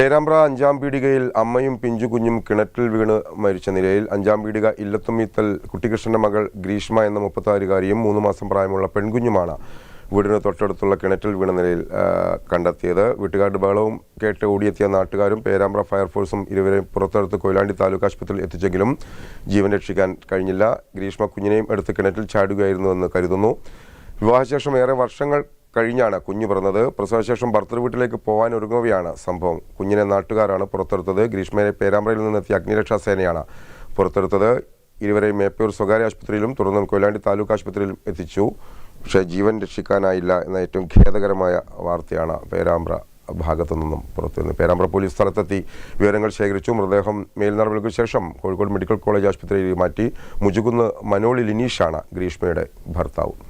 പേരാമ്പ്ര അഞ്ചാം പീടികയിൽ അമ്മയും പിഞ്ചു കുഞ്ഞും കിണറ്റിൽ വീണ് മരിച്ച നിലയിൽ അഞ്ചാം പീടിക ഇല്ലത്തുമീത്തൽ കുട്ടികൃഷ്ണന്റെ മകൾ ഗ്രീഷ്മ എന്ന മുപ്പത്താറുകാരിയും മൂന്ന് മാസം പ്രായമുള്ള പെൺകുഞ്ഞുമാണ് വീടിന് തൊട്ടടുത്തുള്ള കിണറ്റിൽ വീണ നിലയിൽ കണ്ടെത്തിയത്. വീട്ടുകാരുടെ ബഹളവും കേട്ട് ഓടിയെത്തിയ നാട്ടുകാരും പേരാമ്പ്ര ഫയർഫോഴ്സും ഇരുവരെയും പുറത്തെടുത്ത് കൊയിലാണ്ടി താലൂക്ക് ആശുപത്രിയിൽ എത്തിച്ചെങ്കിലും ജീവൻ രക്ഷിക്കാൻ കഴിഞ്ഞില്ല. ഗ്രീഷ്മ കുഞ്ഞിനെയും എടുത്ത് കിണറ്റിൽ ചാടുകയായിരുന്നുവെന്ന് കരുതുന്നു. വിവാഹശേഷം ഏറെ വർഷങ്ങൾ കഴിഞ്ഞാണ് കുഞ്ഞ് പിറന്നത്. പ്രസവശേഷം ഭർത്തൃ വീട്ടിലേക്ക് പോകാൻ ഒരുങ്ങുകയാണ് സംഭവം. കുഞ്ഞിനെ നാട്ടുകാരാണ് പുറത്തെടുത്തത്. ഗ്രീഷ്മയെ പേരാമ്പ്രയിൽ നിന്നെത്തിയ അഗ്നിരക്ഷാ സേനയാണ് പുറത്തെടുത്തത്. ഇരുവരെയും മേപ്പയൂർ സ്വകാര്യ ആശുപത്രിയിലും തുടർന്ന് കൊയിലാണ്ടി താലൂക്ക് ആശുപത്രിയിലും എത്തിച്ചു. പക്ഷേ ജീവൻ രക്ഷിക്കാനായില്ല എന്ന ഏറ്റവും ഖേദകരമായ വാർത്തയാണ് പേരാമ്പ്ര ഭാഗത്തു നിന്നും പുറത്തുനിന്ന്. പേരാമ്പ്ര പോലീസ് സ്ഥലത്തെത്തി വിവരങ്ങൾ ശേഖരിച്ചു. മൃതദേഹം മേൽനടപടികൾക്ക് ശേഷം കോഴിക്കോട് മെഡിക്കൽ കോളേജ് ആശുപത്രിയിൽ മാറ്റി. മുജുകുന്ന് മനോളി ലിനീഷാണ് ഗ്രീഷ്മയുടെ ഭർത്താവ്.